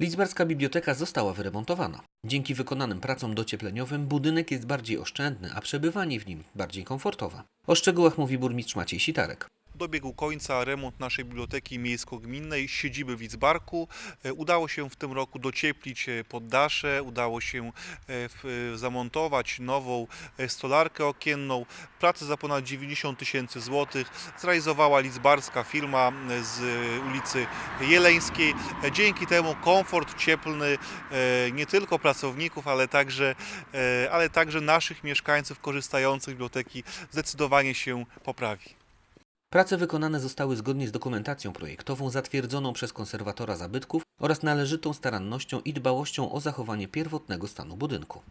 Lidzbarska biblioteka została wyremontowana. Dzięki wykonanym pracom dociepleniowym budynek jest bardziej oszczędny, a przebywanie w nim bardziej komfortowe. O szczegółach mówi burmistrz Maciej Sitarek. Dobiegł końca remont naszej biblioteki miejsko-gminnej, siedziby w Lidzbarku. E, Udało się w tym roku docieplić e, poddasze, udało się e, zamontować nową stolarkę okienną. Pracę za ponad 90 tysięcy złotych zrealizowała lidzbarska firma z ulicy Jeleńskiej. Dzięki temu komfort cieplny nie tylko pracowników, ale także, ale także naszych mieszkańców korzystających z biblioteki zdecydowanie się poprawi. Prace wykonane zostały zgodnie z dokumentacją projektową zatwierdzoną przez konserwatora zabytków oraz należytą starannością i dbałością o zachowanie pierwotnego stanu budynku.